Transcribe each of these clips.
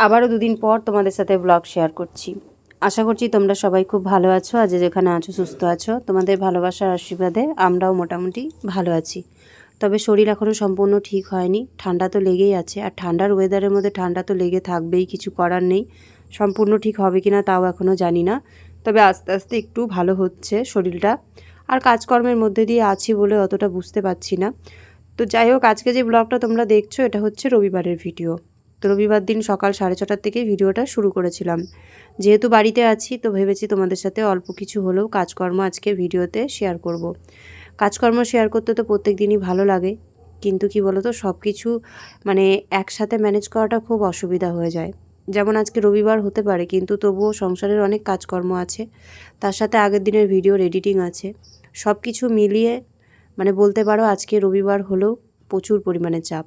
আবারও দুদিন পর তোমাদের সাথে ব্লগ শেয়ার করছি। আশা করছি তোমরা সবাই খুব ভালো আছো, আজ যেখানে আছো সুস্থ আছো। তোমাদের ভালোবাসার আশীর্বাদে আমরাও মোটামুটি ভালো আছি। তবে শরীর এখনও সম্পূর্ণ ঠিক হয়নি, ঠান্ডা তো লেগেই আছে। আর ঠান্ডার ওয়েদারের মধ্যে ঠান্ডা তো লেগে থাকবেই, কিছু করার নেই। সম্পূর্ণ ঠিক হবে কি না তাও এখনও জানি না। তবে আস্তে আস্তে একটু ভালো হচ্ছে শরীরটা। আর কাজকর্মের মধ্যে দিয়ে আছি বলে অতটা বুঝতে পারছি না। তো যাই হোক, আজকে যে ব্লগটা তোমরা দেখছ, এটা হচ্ছে রবিবারের ভিডিও তো রবিবার দিন সকাল সাড়ে ছটার থেকে ভিডিওটা শুরু করেছিলাম। যেহেতু বাড়িতে আছি, তো ভেবেছি তোমাদের সাথে অল্প কিছু হলেও কাজকর্ম আজকে ভিডিওতে শেয়ার করব। কাজকর্ম শেয়ার করতে তো প্রত্যেক দিনই ভালো লাগে, কিন্তু কি বলতো সব কিছু মানে একসাথে ম্যানেজ করাটা খুব অসুবিধা হয়ে যায়। যেমন আজকে রবিবার হতে পারে, কিন্তু তবুও সংসারের অনেক কাজকর্ম আছে, তার সাথে আগের দিনের ভিডিওর এডিটিং আছে। সব কিছু মিলিয়ে মানে বলতে পারো আজকে রবিবার হলেও প্রচুর পরিমাণে চাপ।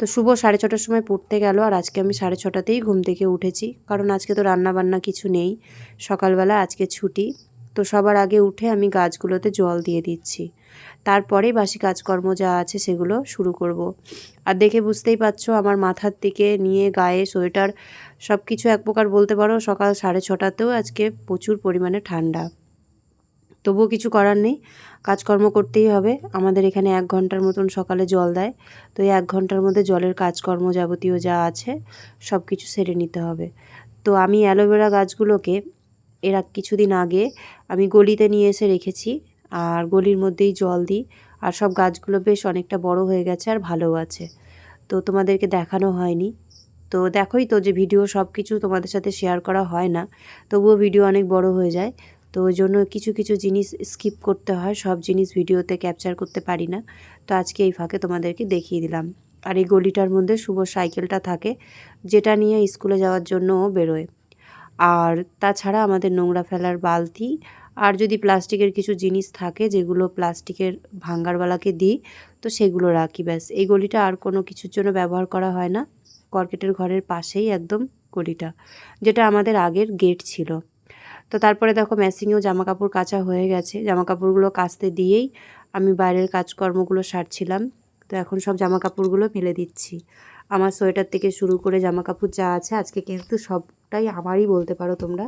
তো শুভ সাড়ে ছটার সময় পড়তে গেল আর আজকে আমি সাড়ে ছটাতেই ঘুম থেকে উঠেছি। কারণ আজকে তো রান্না বান্না কিছু নেই। সকালবেলা আজকে ছুটি। তো সবার আগে উঠে আমি গাছগুলোতে জল দিয়ে দিচ্ছি। তারপরে বাসি কাজকর্ম যা আছে সেগুলো শুরু করব। আর দেখে বুঝতেই পারছ, আমার মাথার দিকে নিয়ে গায়ে সোয়েটার সব কিছু এক প্রকার বলতে পারো, সকাল সাড়ে ছটাতেও আজকে প্রচুর পরিমাণে ঠান্ডা। তবুও কিছু করার নেই। কাজকর্ম করতেই হবে। আমাদের এখানে এক ঘণ্টার মতন সকালে জল দেয়। তো এই এক ঘণ্টার মধ্যে জলের কাজকর্ম যাবতীয় যা আছে সব কিছু সেরে নিতে হবে। তো আমি অ্যালোভেরা গাছগুলোকে এর কিছুদিন আগে আমি গলিতে নিয়ে এসে রেখেছি। আর গলির মধ্যেই জল দিই। আর সব গাছগুলো বেশ অনেকটা বড় হয়ে গেছে আর ভালো আছে। তো তোমাদেরকে দেখানো হয়নি। তো দেখোই তো যে ভিডিও সব কিছু তোমাদের সাথে শেয়ার করা হয় না। তবুও ভিডিও অনেক বড় হয়ে যায়। তো ওই জন্য কিছু কিছু জিনিস স্কিপ করতে হয়। সব জিনিস ভিডিওতে ক্যাপচার করতে পারি না। তো আজকে এই ফাঁকে তোমাদেরকে দেখিয়ে দিলাম। আর এই গলিটার মধ্যে শুভ সাইকেলটা থাকে, যেটা নিয়ে স্কুলে যাওয়ার জন্য বেরোয়। আর তাছাড়া আমাদের নোংরা ফেলার বালতি, আর যদি প্লাস্টিকের কিছু জিনিস থাকে, যেগুলো প্লাস্টিকের ভাঙ্গারওয়ালাকে দিই, তো সেগুলো রাখি ব্যাস। এই গলিটা আর কোনো কিছুর জন্য ব্যবহার করা হয় না। কর্কেটের ঘরের পাশেই একদম গলিটা, যেটা আমাদের আগের গেট ছিল। তো তারপরে দেখো ম্যাসিংয়েও জামা কাপড় কাচা হয়ে গেছে। জামা কাপড়গুলো কাচতে দিয়েই আমি বাইরের কাজকর্মগুলো সারছিলাম। তো এখন সব জামা কাপড়গুলো ফেলে দিচ্ছি। আমার সোয়েটার থেকে শুরু করে জামা কাপড় যা আছে, আজকে কিন্তু সবটাই আমারই বলতে পারো তোমরা।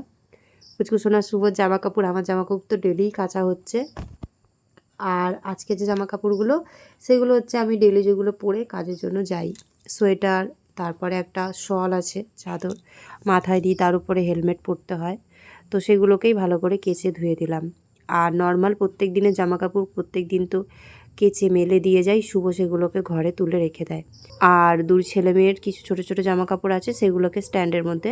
কুচকুসোনার শুভর জামা কাপড় আমার জামা কাপড় তো ডেলিই কাচা হচ্ছে। আর আজকে যে জামা কাপড়গুলো সেগুলো হচ্ছে আমি ডেলি যেগুলো পরে কাজের জন্য যাই। সোয়েটার, তারপরে একটা শল আছে, চাদর। মাথায় দিই তার উপরে হেলমেট পরতে হয়। তো সেগুলোকেই ভালো করে কেচে ধুয়ে দিলাম। আর নর্মাল প্রত্যেক দিনের জামা কাপড় প্রত্যেক দিন তো কেচে মেলে দিয়ে যায়, শুভ সেগুলোকে ঘরে তুলে রেখে দেয়। আর দূর ছেলে মেয়ের কিছু ছোট ছোট জামা কাপড় আছে, সেগুলোকে স্ট্যান্ডের মধ্যে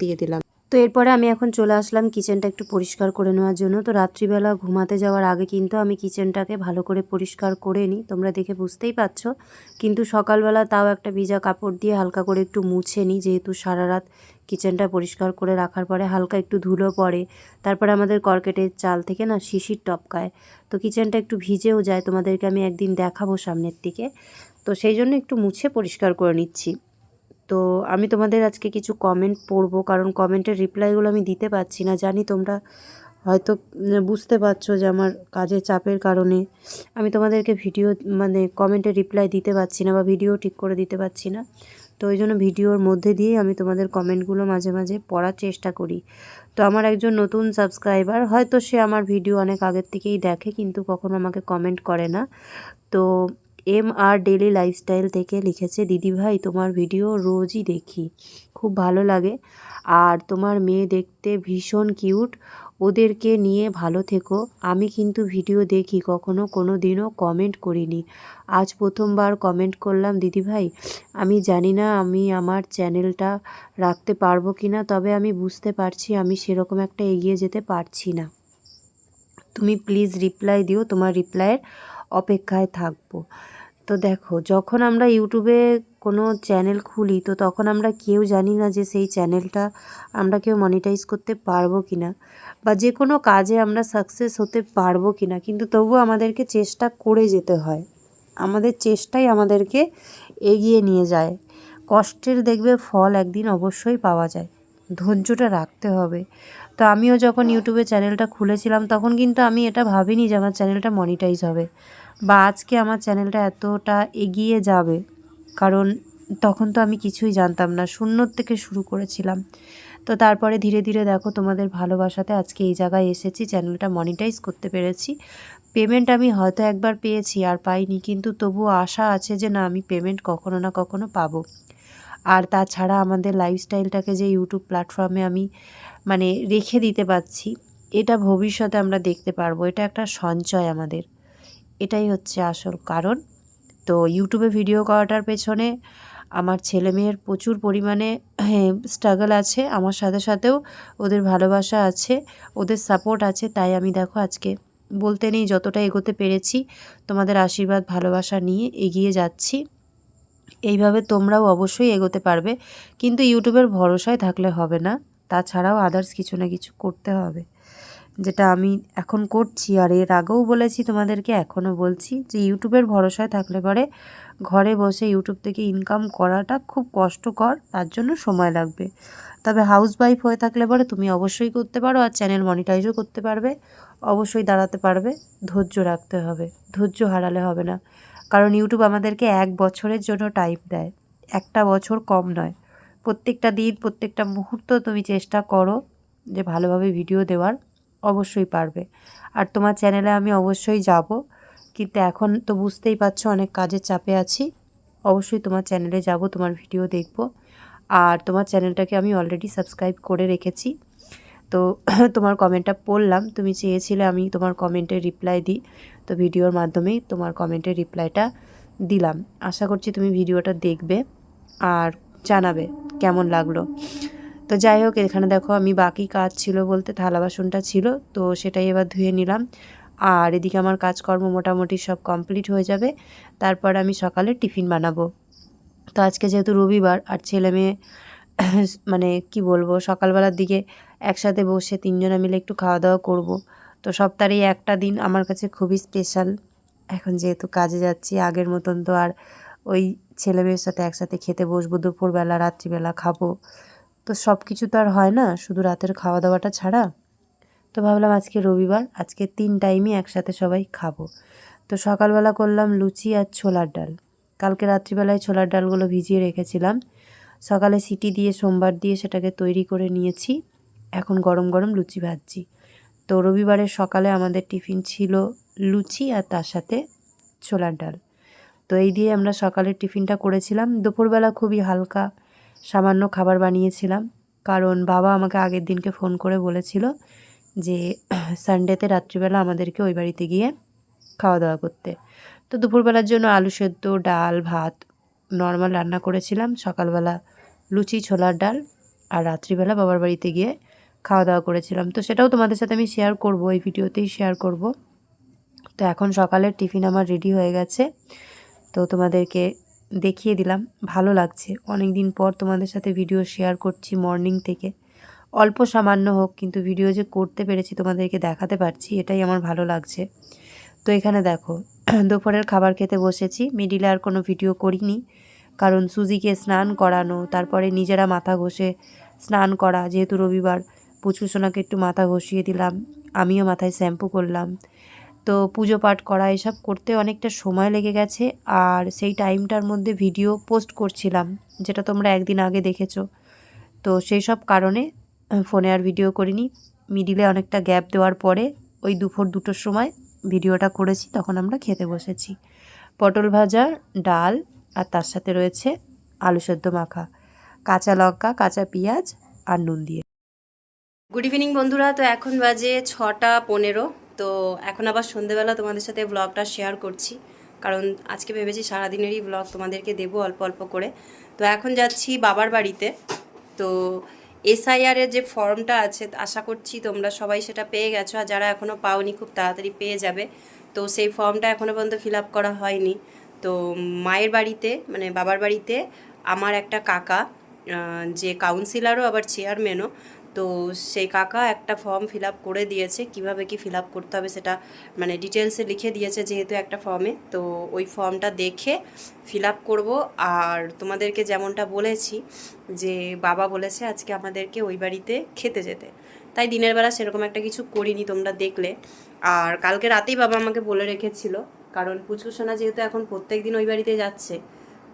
দিয়ে দিলাম। তো এরপরে আমি এখন চলে আসলাম কিচেনটা একটু পরিষ্কার করে নেওয়ার জন্য। তো রাত্রিবেলা ঘুমাতে যাওয়ার আগে কিন্তু আমি কিচেনটাকে ভালো করে পরিষ্কার করে নিই। তোমরা দেখে বুঝতেই পারছ। কিন্তু সকালবেলা তাও একটা ভিজা কাপড় দিয়ে হালকা করে একটু মুছে নিই, যেহেতু সারা রাত কিচেনটা পরিষ্কার করে রাখার পরে হালকা একটু ধুলো পড়ে। তারপরে আমাদের কর্কেটের চাল থেকে না শিশির টপকায়। তো কিচেনটা একটু ভিজেও যায়, তোমাদেরকে আমি একদিন দেখাবো সামনের দিকে। তো সেই জন্য একটু মুছে পরিষ্কার করে নিচ্ছি। তো আমি তোমাদের আজকে কিছু কমেন্ট পড়ব, কারণ কমেন্টের রিপ্লাইগুলো আমি দিতে পারছি না। জানি তোমরা হয়তো বুঝতে পারছ যে আমার কাজের চাপের কারণে আমি তোমাদেরকে ভিডিও মানে কমেন্টের রিপ্লাই দিতে পারছি না বা ভিডিও ঠিক করে দিতে পারছি না। তো ওই জন্য ভিডিওর মধ্যে দিয়েই আমি তোমাদের কমেন্টগুলো মাঝে মাঝে পড়ার চেষ্টা করি। তো আমার একজন নতুন সাবস্ক্রাইবার হয়তো সে আমার ভিডিও অনেক আগের থেকেই দেখে, কিন্তু কখনো আমাকে কমেন্ট করে না। তো এম আর ডেলি লাইফস্টাইল থেকে লিখেছে দিদিভাই তোমার ভিডিও রোজই দেখি, খুব ভালো লাগে। আর তোমার মেয়ে দেখতে ভীষণ কিউট। ওদেরকে নিয়ে ভালো থেকো। আমি কিন্তু ভিডিও দেখি, কখনো কোনো দিনও কমেন্ট করিনি। আজ প্রথমবার কমেন্ট করলাম দিদিভাই আমি জানি না আমি আমার চ্যানেলটা রাখতে পারব কি না তবে আমি বুঝতে পারছি আমি সেরকম একটা এগিয়ে যেতে পারছি না। তুমি প্লিজ রিপ্লাই দিও, তোমার রিপ্লাইয়ের অপেক্ষায় থাকব। তো দেখো, যখন আমরা ইউটিউবে কোনো চ্যানেল খুলি, তো তখন আমরা কেউ জানি না যে সেই চ্যানেলটা আমরা কেউ মনিটাইজ করতে পারব কি না বা যে কোনো কাজে আমরা সাকসেস হতে পারব কি না কিন্তু তবুও আমাদেরকে চেষ্টা করে যেতে হয়। আমাদের চেষ্টাই আমাদেরকে এগিয়ে নিয়ে যায়। কষ্টের দেখবে ফল একদিন অবশ্যই পাওয়া যায়। ধৈর্যটা রাখতে হবে। তো আমিও যখন ইউটিউবে চ্যানেলটা খুলেছিলাম, তখন কিন্তু আমি এটা ভাবিনি যে আমার চ্যানেলটা মনিটাইজ হবে। বা আজকে আমার চ্যানেলটা এতটা এগিয়ে যাবে, কারণ তখন তো আমি কিছুই জানতাম না, শূন্যর থেকে শুরু করেছিলাম। তো তারপরে ধীরে ধীরে দেখো তোমাদের ভালোবাসাতে আজকে এই জায়গায় এসেছি, চ্যানেলটা মনিটাইজ করতে পেরেছি। পেমেন্ট আমি হয়তো একবার পেয়েছি আর পাইনি, কিন্তু তবুও আশা আছে যে না, আমি পেমেন্ট কখনো না কখনো পাবো। আর তাছাড়া আমাদের লাইফস্টাইলটাকে যে ইউটিউব প্ল্যাটফর্মে আমি মানে রেখে দিতে পারছি, এটা ভবিষ্যতে আমরা দেখতে পারব। এটা একটা সঞ্চয় আমাদের। এটাই হচ্ছে আসল কারণ। তো ইউটিউবে ভিডিও করাটার পেছনে আমার ছেলে মেয়ের প্রচুর পরিমাণে স্ট্রাগল আছে। আমার সাথে সাথেও ওদের ভালোবাসা আছে, ওদের সাপোর্ট আছে। তাই আমি দেখো আজকে বলতে নেই যতটা এগোতে পেরেছি, তোমাদের আশীর্বাদ, ভালোবাসা নিয়ে এগিয়ে যাচ্ছি। এইভাবে তোমরাও অবশ্যই এগোতে পারবে। কিন্তু ইউটিউবের ভরসায় থাকলে হবে না। তাছাড়াও আদার্স কিছু না কিছু করতে হবে। যেটা আমি এখন করছি, আর এর আগেও বলেছি তোমাদেরকে, এখনও বলছি যে ইউটিউবের ভরসায় থাকলে পরে ঘরে বসে ইউটিউব থেকে ইনকাম করাটা খুব কষ্টকর, তার জন্য সময় লাগবে। তবে হাউস ওয়াইফ হয়ে থাকলে পরে তুমি অবশ্যই করতে পারো, আর চ্যানেল মনিটাইজও করতে পারবে। অবশ্যই দাঁড়াতে পারবে, ধৈর্য রাখতে হবে, ধৈর্য হারালে হবে না। কারণ ইউটিউব আমাদেরকে এক বছরের জন্য টাইম দেয়, একটা বছর কম নয়। প্রত্যেকটা দিন, প্রত্যেকটা মুহূর্ত তুমি চেষ্টা করো যে ভালোভাবে ভিডিও দেওয়ার। অবশ্যই পারবে। আর তোমার চ্যানেলে আমি অবশ্যই যাব। কিন্তু এখন তো বুঝতেই পারছ অনেক কাজের চাপে আছি। অবশ্যই তোমার চ্যানেলে যাব, তোমার ভিডিও দেখব। আর তোমার চ্যানেলটাকে আমি অলরেডি সাবস্ক্রাইব করে রেখেছি। তো তোমার কমেন্টটা পড়লাম। তুমি চেয়েছিলে আমি তোমার কমেন্টের রিপ্লাই দিই। তো ভিডিওর মাধ্যমেই তোমার কমেন্টের রিপ্লাইটা দিলাম। আশা করছি তুমি ভিডিওটা দেখবে আর জানাবে কেমন লাগল। তো যাই হোক, এখানে দেখো আমি বাকি কাজ ছিল বলতে থালা বাসনটা ছিল, তো সেটাই এবার ধুয়ে নিলাম। আর এদিকে আমার কাজকর্ম মোটামুটি সব কমপ্লিট হয়ে যাবে। তারপর আমি সকালে টিফিন বানাবো। তো আজকে যেহেতু রবিবার, আর ছেলে মেয়ে মানে কি বলব, সকালবেলার দিকে একসাথে বসে তিনজনে মিলে একটু খাওয়া দাওয়া করব। তো সপ্তাহে একটা দিন আমার কাছে খুবই স্পেশাল। এখন যেহেতু কাজে যাচ্ছি, আগের মতন তো আর ওই ছেলে মেয়ের সাথে একসাথে খেতে বসবো, দুপুরবেলা, রাত্রিবেলা খাব। তো সব কিছু তো আর হয় না, শুধু রাতের খাওয়া দাওয়াটা ছাড়া। তো ভাবলাম আজকে রবিবার, আজকে তিন টাইমই একসাথে সবাই খাব। তো সকালবেলা করলাম লুচি আর ছোলার ডাল। কালকে রাত্রিবেলায় ছোলার ডালগুলো ভিজিয়ে রেখেছিলাম। সকালে সিটি দিয়ে, সোমবার দিয়ে সেটাকে তৈরি করে নিয়েছি। এখন গরম গরম লুচি ভাজছি। তো রবিবারের সকালে আমাদের টিফিন ছিল লুচি আর তার সাথে ছোলার ডাল। তো এই দিয়ে আমরা সকালের টিফিনটা করেছিলাম। দুপুরবেলা খুবই হালকা সামান্য খাবার বানিয়েছিলাম। কারণ বাবা আমাকে আগের দিনকে ফোন করে বলেছিল যে, সানডেতে রাত্রিবেলা আমাদেরকে ওই বাড়িতে গিয়ে খাওয়া দাওয়া করতে। তো দুপুরবেলার জন্য আলু সেদ্ধ, ডাল, ভাত নর্মাল রান্না করেছিলাম। সকালবেলা লুচি, ছোলার ডাল আর রাত্রিবেলা বাবার বাড়িতে গিয়ে খাওয়া দাওয়া করেছিলাম। তো সেটাও তোমাদের সাথে আমি শেয়ার করব, এই ভিডিওতেই শেয়ার করব। তো এখন সকালের টিফিন আমার রেডি হয়ে গেছে। তো তোমাদেরকে দেখিয়ে দিলাম। ভালো লাগছে। অনেক দিন পর তোমাদের সাথে ভিডিও শেয়ার করছি মর্নিং থেকে। অল্প সামান্য হোক, কিন্তু ভিডিও যে করতে পেরেছি তোমাদেরকে দেখাতে পারছি, এটাই আমার ভালো লাগছে। তো এখানে দেখো, দুপুরের খাবার খেতে বসেছি। মিডিলে আর কোনো ভিডিও করিনি। কারণ সুজিকে স্নান করানো, তারপরে নিজেরা মাথা ঘষে স্নান করা, যেহেতু রবিবার পুচু সোনাকে একটু মাথা ঘষিয়ে দিলাম। আমিও মাথায় শ্যাম্পু করলাম। তো পুজো পাঠ করা, এসব করতে অনেকটা সময় লেগে গেছে। আর সেই টাইমটার মধ্যে ভিডিও পোস্ট করছিলাম, যেটা তোমরা একদিন আগে দেখেছ। তো সেই সব কারণে ফোনে আর ভিডিও করিনি। মিডিলে অনেকটা গ্যাপ দেওয়ার পরে ওই দুপুর দুটোর সময় ভিডিওটা করেছি, তখন আমরা খেতে বসেছি। পটল ভাজা, ডাল, আর তার সাথে রয়েছে আলু সেদ্ধ মাখা। কাঁচা লঙ্কা, কাঁচা পেঁয়াজ, আর নুন দিয়ে। গুড ইভিনিং বন্ধুরা, তো এখন বাজে ছটা পনেরো। তো এখন আবার সন্ধেবেলা তোমাদের সাথে ব্লগটা শেয়ার করছি। কারণ আজকে ভেবেছি সারাদিনেরই ব্লগ তোমাদেরকে দেবো অল্প অল্প করে। তো এখন যাচ্ছি বাবার বাড়িতে। তো এসআইআরের যে ফর্মটা আছে, আশা করছি তোমরা সবাই সেটা পেয়ে গেছো। আর যারা এখনও পাওনি, খুব তাড়াতাড়ি পেয়ে যাবে। তো সেই ফর্মটা এখনও পর্যন্ত ফিল করা হয়নি। তো মায়ের বাড়িতে মানে বাবার বাড়িতে আমার একটা কাকা যে কাউন্সিলারও আবার চেয়ারম্যানও তো সেই কাকা একটা ফর্ম ফিল করে দিয়েছে। কীভাবে কি ফিল করতে হবে সেটা মানে ডিটেলসে লিখে দিয়েছে যেহেতু একটা ফর্মে তো ওই ফর্মটা দেখে ফিল করব। আর তোমাদেরকে যেমনটা বলেছি যে বাবা বলেছে আজকে আমাদেরকে ওই বাড়িতে খেতে যেতে। তাই দিনের বেলা সেরকম একটা কিছু করিনি তোমরা দেখলে। আর কালকে রাতেই বাবা আমাকে বলে রেখেছিল। কারণ পুচকু সোনা যেহেতু এখন প্রত্যেক দিন ওই বাড়িতে যাচ্ছে,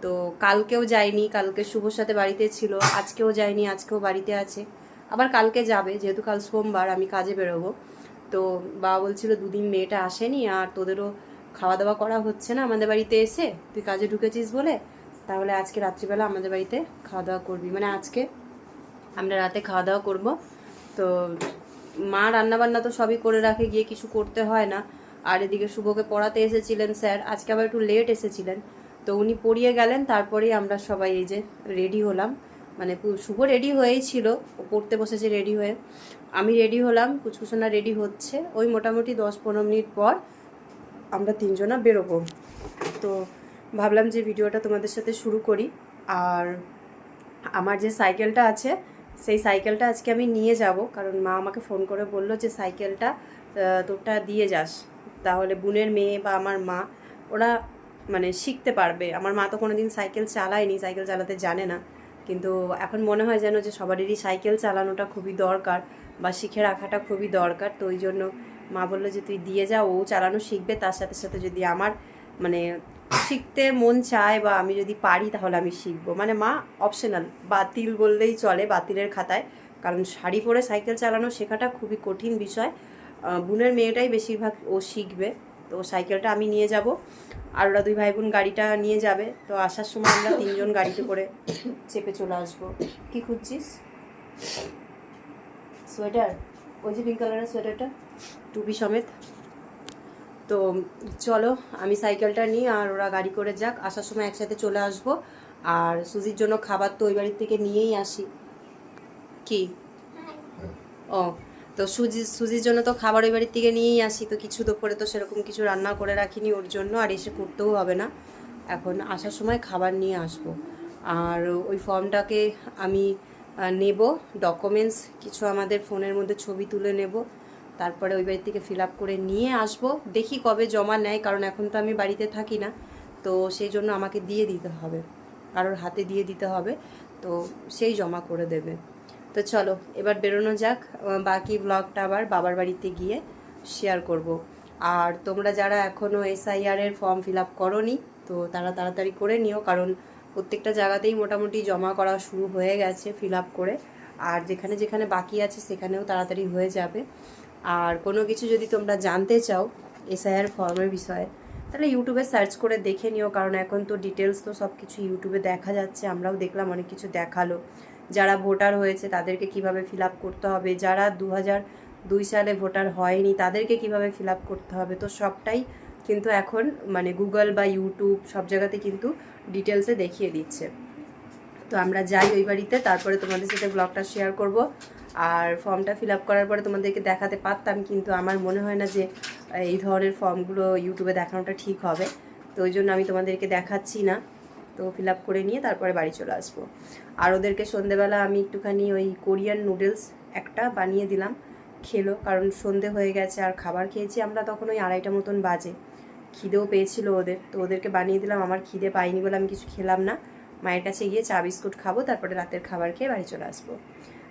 তো কালকেও যায়নি। কালকে শুভর সাথে বাড়িতে ছিল, আজকেও যায়নি, আজকেও বাড়িতে আছে। আবার কালকে যাবে, যেহেতু কাল সোমবার, আমি কাজে বেরোবো। তো বাবা বলছিল দুদিন মেয়েটা আসেনি, আর তোদেরও খাওয়া দাওয়া করা হচ্ছে না আমাদের বাড়িতে এসে। তুই কাজে ঢুকেছিস বলে, তাহলে আজকে রাত্রিবেলা আমাদের বাড়িতে খাওয়া দাওয়া করবি। মানে আজকে আমরা রাতে খাওয়া দাওয়া করব। তো মা রান্নাবান্না তো সবই করে রাখে, গিয়ে কিছু করতে হয় না। আর এদিকে শুভকে পড়াতে এসেছিলেন স্যার, আজকে আবার একটু লেট এসেছিলেন। তো উনি পড়িয়ে গেলেন, তারপরেই আমরা সবাই এই যে রেডি হলাম। মানে শুভ রেডি হয়েই ছিল। ও পড়তে বসেছে রেডি হয়ে। আমি রেডি হলাম কুচকুচনা রেডি হচ্ছে। ওই মোটামুটি দশ পনেরো মিনিট পর আমরা তিনজনা বেরোবো। তো ভাবলাম যে ভিডিওটা তোমাদের সাথে শুরু করি। আর আমার যে সাইকেলটা আছে, সেই সাইকেলটা আজকে আমি নিয়ে যাব। কারণ মা আমাকে ফোন করে বলল যে, সাইকেলটা তোরটা দিয়ে যাস। তাহলে বোনের মেয়ে বা আমার মা, ওরা মানে শিখতে পারবে। আমার মা তো কোনো দিন সাইকেল চালায়নি, সাইকেল চালাতে জানে না। কিন্তু এখন মনে হয় যেন যে সবারই সাইকেল চালানোটা খুবই দরকার বা শিখে রাখাটা খুবই দরকার। তো ওই জন্য মা বলল যে, তুই দিয়ে যা, ও চালানো শিখবে, তার সাথে সাথে যদি আমার মানে শিখতে মন চায় বা আমি যদি পারি তাহলে আমি শিখব। মানে মা অপশনাল বাতিল বললেই চলে বাতিলের খাতায়। কারণ শাড়ি পরে সাইকেল চালানো শেখাটা খুবই কঠিন বিষয়। বোনের মেয়েটাই বেশিরভাগ ও শিখবে। তো সাইকেলটা আমি নিয়ে যাব। আর ওরা দুই ভাই বোন গাড়িটা নিয়ে যাবে। তো আসার সময় আমরা তিনজন গাড়িতে করে চেপে চলে আসব। কি খুঁজছিস? সোয়েটার? ওই যে পিঙ্ক কালারের সোয়েটারটা? টুপি সমেত। তো চলো, আমি সাইকেলটা নিই আর ওরা গাড়ি করে যাক। আসার সময় একসাথে চলে আসব। আর সুজির জন্য খাবার তো ওই বাড়ির থেকে নিয়েই আসি। কি? ও। তো সুজি, সুজির জন্য তো খাবার ওই বাড়ির থেকে নিয়েই আসি, তো কিছু দুপুরে তো সেরকম কিছু রান্না করে রাখিনি ওর জন্য, আর এসে করতেও হবে না। এখন আসার সময় খাবার নিয়ে আসব। আর ওই ফর্মটাকে আমি নেব ডকুমেন্টস কিছু আমাদের ফোনের মধ্যে ছবি তুলে নেব। তারপরে ওই বাড়ি থেকে ফিল আপ করে নিয়ে আসব। দেখি কবে জমা নেয়, কারণ এখন তো আমি বাড়িতে থাকি না। তো সেই জন্য আমাকে দিয়ে দিতে হবে। কারোর হাতে দিয়ে দিতে হবে। তো সেই জমা করে দেবে। তো চলো, এবার বেরোনো যাক। বাকি ব্লগটা আবার বাবার বাড়িতে গিয়ে শেয়ার করব। আর তোমরা যারা এখনও এসআইআর এর ফর্ম ফিল আপ করনি, তো তারা তাড়াতাড়ি করে নিও, কারণ প্রত্যেকটা জায়গাতেই মোটামুটি জমা করা শুরু হয়ে গেছে ফিল আপ করে। আর যেখানে যেখানে বাকি আছে, সেখানেও তাড়াতাড়ি হয়ে যাবে। আর কোনো কিছু যদি তোমরা জানতে চাও এসআইআর ফর্মের বিষয়ে, তাহলে ইউটিউবে সার্চ করে দেখে নিও, কারণ এখন তো ডিটেলস তো সব কিছু ইউটিউবে দেখা যাচ্ছে, আমরাও দেখলাম, অনেক কিছু দেখাল। যারা ভোটার হয়েছে তাদেরকে কীভাবে ফিল করতে হবে? যারা দু দুই সালে ভোটার হয়নি তাদেরকে কীভাবে ফিল করতে হবে? তো সবটাই কিন্তু এখন মানে গুগল বা ইউটিউব সব জায়গাতে কিন্তু ডিটেলসে দেখিয়ে দিচ্ছে। তো আমরা যাই ওই বাড়িতে, তারপরে তোমাদের সাথে ব্লগটা শেয়ার করব। আর ফর্মটা ফিল করার পরে তোমাদেরকে দেখাতে পারতাম, কিন্তু আমার মনে হয় না যে এই ধরনের ফর্মগুলো ইউটিউবে দেখানোটা ঠিক হবে। তো ওই জন্য আমি তোমাদেরকে দেখাচ্ছি না। তো ফিল করে নিয়ে তারপরে বাড়ি চলে আসব। আর ওদেরকে সন্ধেবেলা আমি একটুখানি ওই কোরিয়ান নুডলস একটা বানিয়ে দিলাম, খেলো, কারণ সন্ধে হয়ে গেছে আর খাবার খেয়েছি আমরা তখন ওই আড়াইটা মতন বাজে। খিদেও পেয়েছিল ওদের, তো ওদেরকে বানিয়ে দিলাম, আমার খিদে পাইনি বলে আমি কিছু খেলাম না। মায়ের কাছে গিয়ে চা, বিস্কুট খাব, তারপরে রাতের খাবার খেয়ে বাড়ি চলে আসব।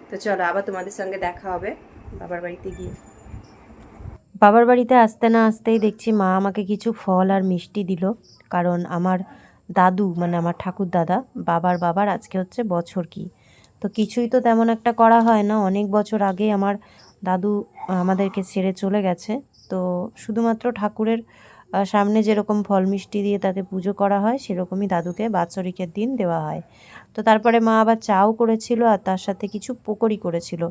তো চলো, আবার তোমাদের সঙ্গে দেখা হবে বাবার বাড়িতে গিয়ে। বাবার বাড়িতে আসতে না আসতেই দেখছি মা আমাকে কিছু ফল আর মিষ্টি দিল, কারণ আমার দাদু মানে আমার ঠাকুর দাদা, বাবার বাবার আজকে হচ্ছে বছর কি। তো কিছুই তো তেমন একটা করা হয় না। অনেক বছর আগে আমার দাদু আমাদেরকে ছেড়ে চলে গেছে। তো শুধুমাত্র ঠাকুরের সামনে যেরকম ফল মিষ্টি দিয়ে তাতে পুজো করা হয়, সেরকমই দাদুকে বাৎসরিকের দিন দেওয়া হয়। তো তারপরে মা আবার চাও করেছিল আর তার সাথে কিছু পকোড়ি করেছিল।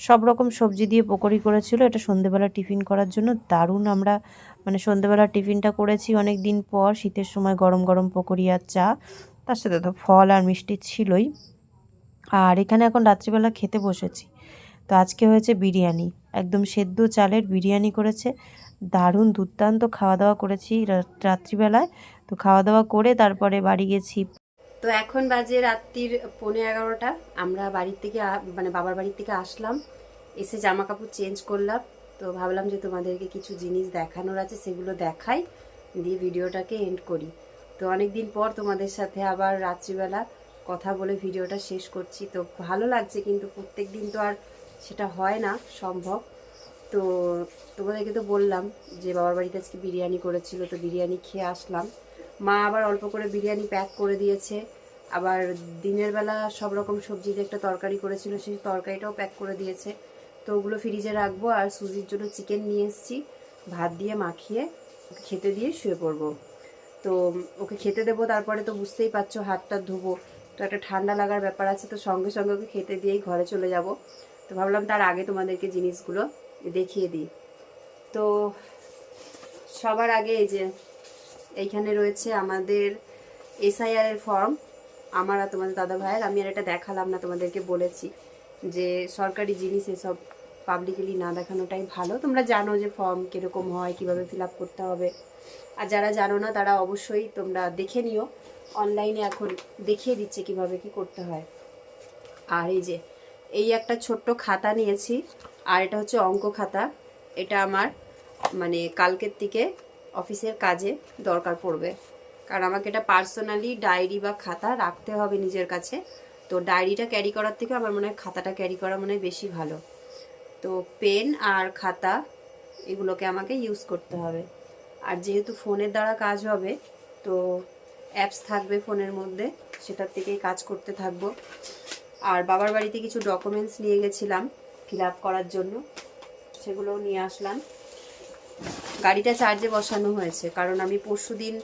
সব রকম সবজি দিয়ে পকোড়ি করেছিল। এটা সন্ধেবেলা টিফিন করার জন্য দারুণ আমরা মানে সন্ধেবেলা টিফিনটা করেছি অনেক দিন পর, শীতের সময় গরম গরম পকোড়ি আর চা। তার সাথে তো ফল আর মিষ্টি ছিলই। আর এখানে এখন রাত্রিবেলা খেতে বসেছি। তো আজকে হয়েছে বিরিয়ানি। একদম সেদ্ধ চালের বিরিয়ানি করেছে। দারুণ দুর্দান্ত খাওয়া দাওয়া করেছি রাত্রিবেলায়। তো খাওয়া দাওয়া করে তারপরে বাড়ি গেছি। তো এখন বাজে রাত্রির পৌনে এগারোটা। আমরা বাড়ির থেকে মানে বাবার বাড়ির থেকে আসলাম। এসে জামা কাপড় চেঞ্জ করলাম। তো ভাবলাম যে তোমাদেরকে কিছু জিনিস দেখানোর আছে, সেগুলো দেখাই। দিয়ে ভিডিওটাকে এন্ড করি। তো অনেক দিন পর তোমাদের সাথে আবার রাত্রিবেলা কথা বলে ভিডিওটা শেষ করছি। তো ভালো লাগছে কিন্তু প্রত্যেক দিন তো আর সেটা হয় না, সম্ভব। তো তোমাদেরকে তো বললাম যে বাবার বাড়িতে আজকে বিরিয়ানি করেছিল, তো বিরিয়ানি খেয়ে আসলাম। মা আবার অল্প করে বিরিয়ানি প্যাক করে দিয়েছে। আবার দিনের বেলা সব রকম সবজি দিয়ে একটা তরকারি করেছিল, সেই তরকারিটাও প্যাক করে দিয়েছে। তো ওগুলো ফ্রিজে রাখব আর সুজির জন্য চিকেন নিয়ে এসেছি। ভাত দিয়ে মাখিয়ে খেতে দিয়ে শুয়ে পড়ব। তো ওকে খেতে দেবো, তারপরে তো বুঝতেই পারছ হাতটা ধুবো। তো একটা ঠান্ডা লাগার ব্যাপার আছে, তো সঙ্গে সঙ্গে ওকে খেতে দিয়েই ঘরে চলে যাব। তো ভাবলাম তার আগে তোমাদেরকে জিনিসগুলো দেখিয়ে দিই। তো সবার আগে এই যে এইখানে রয়েছে আমাদের এসআইআর এর ফর্ম। আমার আর তোমাদের দাদা ভাইয়ের। আমি আর এটা দেখালাম না, তোমাদেরকে বলেছি যে সরকারি জিনিস এসব পাবলিকলি না দেখানোটাই ভালো। তোমরা জানো যে ফর্ম কীরকম হয়, কীভাবে ফিল করতে হবে। আর যারা জানো না, তারা অবশ্যই তোমরা দেখে নিও। অনলাইনে এখন দেখিয়ে দিচ্ছে কীভাবে কি করতে হয়। আর এই যে, এই একটা ছোট্ট খাতা নিয়েছি। আর এটা হচ্ছে অঙ্ক খাতা। এটা আমার মানে কালকের থেকে অফিসের কাজে দরকার পড়বে। কারণ আমাকে এটা পার্সোনালি ডায়েরি বা খাতা রাখতে হবে নিজের কাছে। তো ডায়েরিটা ক্যারি করার থেকে আমার মনে হয় খাতাটা ক্যারি করা মনে হয় বেশি ভালো। তো পেন আর খাতা এগুলোকে আমাকে ইউজ করতে হবে। আর যেহেতু ফোনের দ্বারা কাজ হবে, তো অ্যাপস থাকবে ফোনের মধ্যে, সেটার থেকেই কাজ করতে থাকব। আর বাবার বাড়িতে কিছু ডকুমেন্টস নিয়ে গেছিলাম। ফিল করার জন্য, সেগুলোও নিয়ে আসলাম। গাড়িটা চার্জে বসানো হয়েছে, কারণ আমি পরশু দিন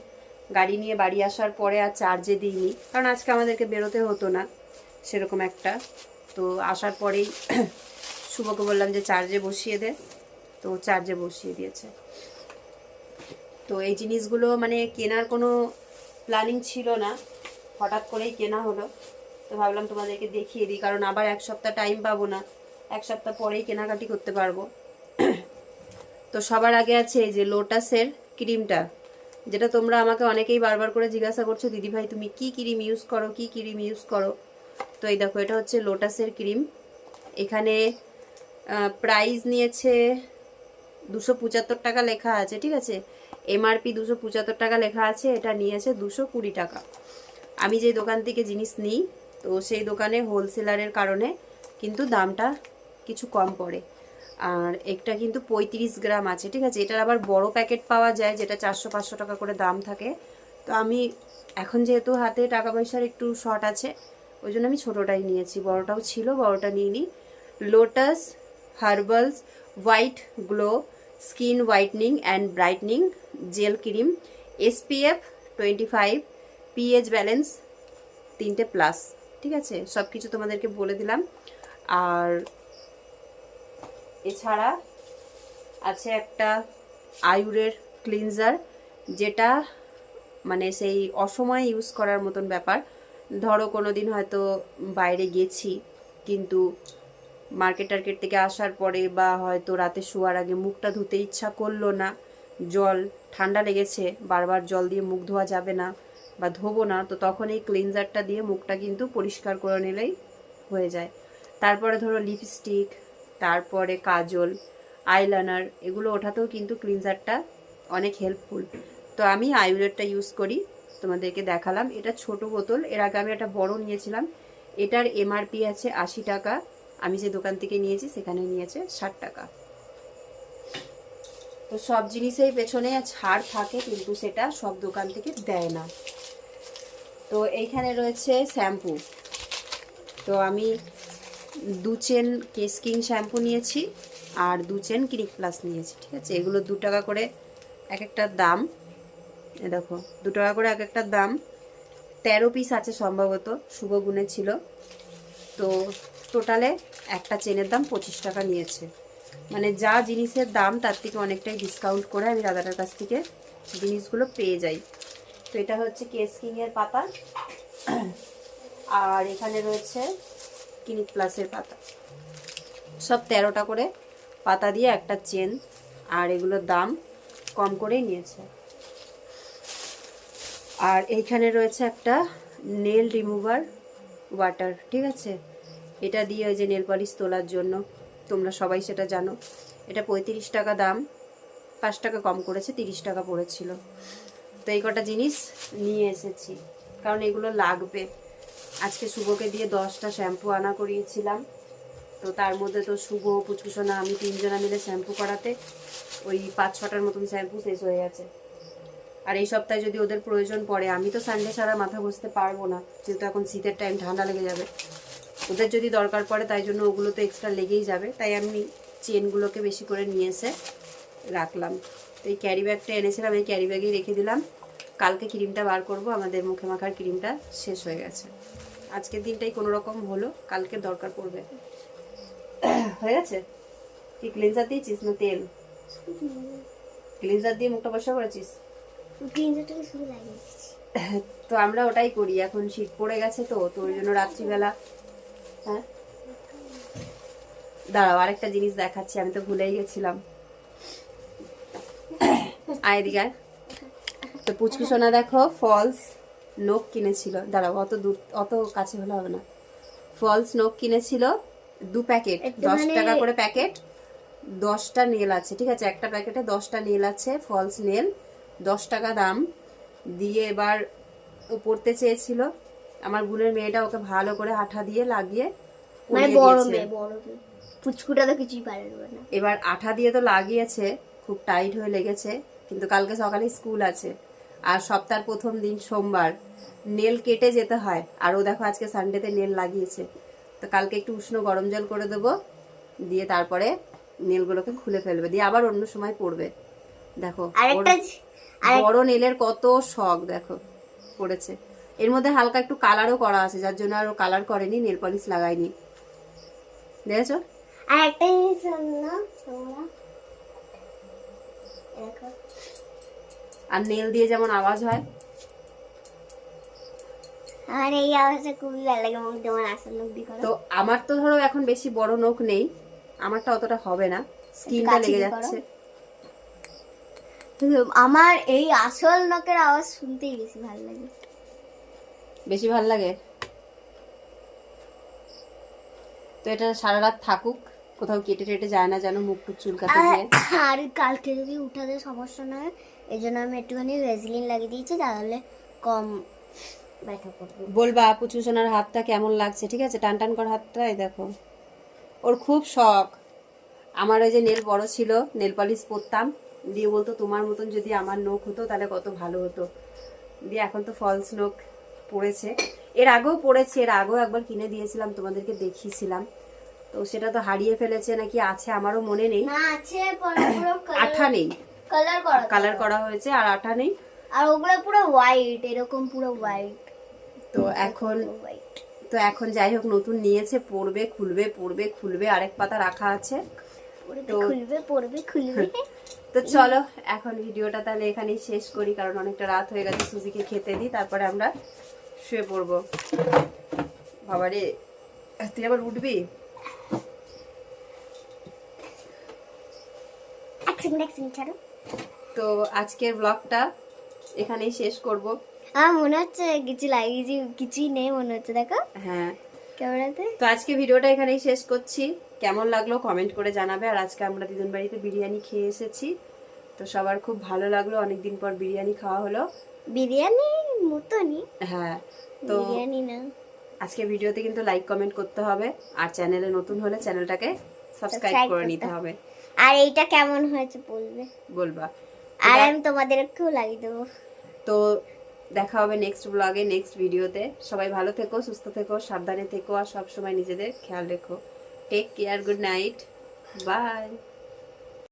গাড়ি নিয়ে বাড়ি আসার পরে আর চার্জে দিইনি, কারণ আজকে আমাদেরকে বেরোতে হতো না, সেরকম একটা। তো আসার পরেই শুভকে বললাম যে চার্জে বসিয়ে দে, তো চার্জে বসিয়ে দিয়েছে। তো এই জিনিসগুলো মানে কেনার কোনো প্ল্যানিং ছিল না, হঠাৎ করেই কেনা হলো। তো ভাবলাম তোমাদেরকে দেখিয়ে দিই, কারণ আবার এক সপ্তাহ টাইম পাবো না। এক সপ্তাহ পরেই কেনাকাটি করতে পারব। তো সবার আগে আছে এই যে লোটাসের ক্রিমটা, যেটা তোমরা আমাকে অনেকেই বারবার করে জিজ্ঞাসা করছ, দিদি ভাই, তুমি কি ক্রিম ইউজ করো? কি ক্রিম ইউজ করো? তো এই দেখো, এটা হচ্ছে লোটাসের ক্রিম। এখানে প্রাইস নিয়েছে দুশো পঁচাত্তর টাকা লেখা আছে, ঠিক আছে? এমআরপি দুশো পঁচাত্তর টাকা লেখা আছে, এটা নিয়েছে দুশো কুড়ি টাকা। আমি যে দোকান থেকে জিনিস নিই, তো সেই দোকানে হোলসেলারের কারণে কিন্তু দামটা কিছু কম পড়ে। আর একটা কিন্তু পঁয়ত্রিশ গ্রাম আছে, ঠিক আছে? এটার আবার বড় প্যাকেট পাওয়া যায় যেটা চারশো, পাঁচশো টাকা করে দাম থাকে। তো আমি এখন যেহেতু হাতে টাকা পয়সার একটু শর্ট আছে ওই জন্য আমি ছোটোটাই নিয়েছি। বড়টাও ছিল, বড়টা নিয়ে নিই lotus herbals white glow skin whitening and brightening gel cream SPF twenty five pH balance তিনটে প্লাস ঠিক আছে? সব কিছু তোমাদেরকে বলে দিলাম। আর এছাড়া আছে একটা আয়ুরের ক্লিনজার যেটা মানে সেই অসময়ে ইউজ করার মতন ব্যাপার। ধরো কোনো দিন হয়তো বাইরে গেছি, কিন্তু মার্কেট টার্কেট থেকে আসার পরে বা হয়তো রাতে শোয়ার আগে মুখটা ধুতে ইচ্ছা করল না, জল, ঠান্ডা লেগেছে, বারবার জল দিয়ে মুখ ধোয়া যাবে না বা ধোবো না, তো তখন এই ক্লিনজারটা দিয়ে মুখটা কিন্তু পরিষ্কার করে নিলেই হয়ে যায়। তারপরে ধরো লিপস্টিক তারপরে কাজল আইলাইনার এগুলো ওঠাতেও কিন্তু ক্লিনজারটা অনেক হেল্পফুল তো আমি আয়ুরেরটা ইউজ করি, তোমাদেরকে দেখালাম। এটা ছোট বোতল, এর আগে আমি একটা বড় নিয়েছিলাম। এটার এমআরপি আছে আশি টাকা। আমি যে দোকান থেকে নিয়েছি, সেখানে নিয়েছে ষাট টাকা। তো সব জিনিসেই পেছনে ছাড় থাকে, কিন্তু সেটা সব দোকান থেকে দেয় না। তো এইখানে রয়েছে শ্যাম্পু। তো আমি দু চেন কিং শ্যাম্পু নিয়েছি আর দু চেন ক্লিক প্লাস নিয়েছি, ঠিক আছে? এগুলো দু টাকা করে এক একটার দাম। এ দেখো, দু টাকা করে এক একটার দাম। তেরো পিস আছে সম্ভবত, শুভ গুণে ছিল। তো টোটালে একটা চেনের দাম পঁচিশ টাকা নিয়েছে। মানে যা জিনিসের দাম, তার থেকে অনেকটাই ডিসকাউন্ট করে আমি দাদাটার কাছ থেকে জিনিসগুলো পেয়ে যাই। তো এটা হচ্ছে কেস কিংয়ের পাতা। আর এখানে রয়েছে ক্লিনিক প্লাসের পাতা। সব তেরোটা করে পাতা দিয়ে একটা চেন আর এগুলোর দাম কম করেই নিয়েছে। আর এইখানে রয়েছে একটা নেল রিমুভার ওয়াটার ঠিক আছে? এটা দিয়ে ওই যে নেল পলিশ তোলার জন্য, তোমরা সবাই সেটা জানো। এটা পঁয়ত্রিশ টাকা দাম, পাঁচ টাকা কম করেছে, তিরিশ টাকা পড়েছিল। তো এই কটা জিনিস নিয়ে এসেছি, কারণ এগুলো লাগবে। আজকে শুভকে দিয়ে দশটা শ্যাম্পু আনা করিয়েছিলাম। তো তার মধ্যে তো শুভ পুচকুসোনা আমি তিনজনা মিলে শ্যাম্পু করাতে ওই পাঁচ ছটার মতন শ্যাম্পু শেষ হয়ে গেছে। আর এই সপ্তাহে যদি ওদের প্রয়োজন পড়ে, আমি তো সানডে ছাড়া মাথা বসতে পারব না, যেহেতু এখন শীতের টাইম ঠান্ডা লেগে যাবে। ওদের যদি দরকার পড়ে, তাই জন্য ওগুলো তো এক্সট্রা লেগেই যাবে। তাই আমি চেনগুলোকে বেশি করে নিয়ে এসে রাখলাম। তো এই ক্যারি ব্যাগটা এনেছিলাম, এই ক্যারি ব্যাগেই রেখে দিলাম। কালকে ক্রিমটা বার করব, আমাদের মুখে মাখার ক্রিমটা শেষ হয়ে গেছে। আজকের দিনটাই কোনো রকম হলো কালকে দরকার পড়বে। হয়ে গেছে? কি ক্লিনজার দিয়েছিস না তেল? ক্লিনজার দিয়ে মুখটা বসা করেছিস? তো আমরা ওটাই করি এখন শীত পড়ে গেছে তো তো ওই জন্য রাত্রিবেলা হ্যাঁ? দাঁড়াও আরেকটা জিনিস দেখাচ্ছি আমি তো ভুলেই গেছিলাম। আয় আয়। তো পুচকু সোনা দেখো ফলস নোক কিনেছিল। দাঁড়াও অত দূর অত কাছে হলে হবে না। ফলস নোক কিনেছিল দু প্যাকেট দশ টাকা করে প্যাকেট দশটা নেল আছে ঠিক আছে? একটা প্যাকেটে দশটা নেল আছে ফলস নেল দশ টাকা দাম। দিয়ে এবার ও পড়তে চেয়েছিল আমার বোনের মেয়েটা ওকে ভালো করে আঠা দিয়ে লাগিয়ে মানে তো কিছুই না এবার আঠা দিয়ে তো লাগিয়েছে খুব টাইট হয়ে লেগেছে কিন্তু কালকে সকালে স্কুল আছে। আর সপ্তাহের প্রথম দিন সোমবার নেল কেটে যেতে হয়। আর ও দেখো আজকে সানডেতে নেল লাগিয়েছে। তো কালকে একটু উষ্ণ গরম জল করে দেবো। দিয়ে তারপরে নেলগুলোকে খুলে ফেলবে। দিয়ে আবার অন্য সময় পড়বে। দেখো বড় নেলের কত শখ দেখো পড়েছে। এর মধ্যে হালকা একটু কালারও করা আছে যার জন্য আর ও কালার করেনি নেল পলিশ লাগায়নি। দেখেছ? আর একটা জিনিস আর নেল দিয়ে যেমন আওয়াজ হয়। আমার এই আওয়াজটা খুবই ভালো লাগে মুখ তোমার আসল লোক দি তো আমার তো ধরো এখন বেশি বড় নখ নেই আমারটা অতটা হবে না স্কিনটা লেগে যাচ্ছে। আমার এই আসল নখের আওয়াজ শুনতেই বেশি ভালো লাগে। বেশি ভালো লাগে? তো এটা সারা রাত থাকুক কোথাও কেটে টেটে যায় না যেন মুখ টুক চুলকাতে আর কালকে যদি উঠাতে সমস্যা না হয় এই জন্য আমি একটুখানি ভেজলিন লাগিয়ে দিয়েছি তাহলে কম ব্যথা করবে। বলবা পুচু সোনার হাতটা কেমন লাগছে? ঠিক আছে টান টান কর হাতটা এই দেখো। ওর খুব শখ। আমার ওই যে নেল বড় ছিল নেল পলিশ পরতাম। দিয়ে বলতো তোমার মতন যদি আমার নখ হতো তাহলে কত ভালো হতো। দিয়ে এখন তো ফলস নখ পড়েছে। এর আগেও পড়েছে এর আগেও একবার কিনে দিয়েছিলাম তোমাদেরকে দেখিয়েছিলাম। তো সেটা তো হারিয়ে ফেলেছে নাকি আছে? আমারও মনে নেই। আঠা নেই। কালার করা কালার করা হয়েছে আর আঠা নেই। আর ওগুলো পুরো হোয়াইট এরকম পুরো হোয়াইট তো এখন তো এখন যাই হোক নতুন নিয়েছে পড়বে খুলবে পড়বে খুলবে আরেক পাতা রাখা আছে। তো- খুলবে পড়বে খুলবে। তো চলো এখন ভিডিওটা তাহলে এখানেই শেষ করি কারণ অনেকটা রাত হয়ে গেছে সুজিকে খেতে দিই তারপরে আমরা শুয়ে পড়ব। বাবারে তুই আবার উঠবি? এক সেকেন্ড এক সেকেন্ড ছাড়ো। তো আজকের ব্লগটা এখানেই শেষ করব। আমার মনে হচ্ছে কিছু লাগিয়েছি কিছুই নেই মনে হচ্ছে দেখো। হ্যাঁ। ক্যামেরাতে তো আজকে ভিডিওটা এখানেই শেষ করছি। কেমন লাগল কমেন্ট করে জানাবে। আর আজকে আমরা দিদুন বাড়িতে বিরিয়ানি খেয়ে এসেছি। তো সবার খুব ভালো লাগল। অনেকদিন পর বিরিয়ানি খাওয়া হলো। বিরিয়ানি মতনই। হ্যাঁ তো বিরিয়ানি না। আজকে ভিডিওতে কিন্তু লাইক কমেন্ট করতে হবে। আর চ্যানেলে নতুন হলে চ্যানেলটাকে সাবস্ক্রাইব করে নিতে হবে। আর এইটা কেমন হয়েছে বলবে? বলবা। আর আমি তোমাদেরকেও লাগিয়ে দেবো। তো দেখা হবে নেক্সট ব্লগে নেক্সট ভিডিওতে সবাই ভালো থেকো সুস্থ থেকো সাবধানে থেকো আর সবসময় নিজেদের খেয়াল রেখো। Take care good night bye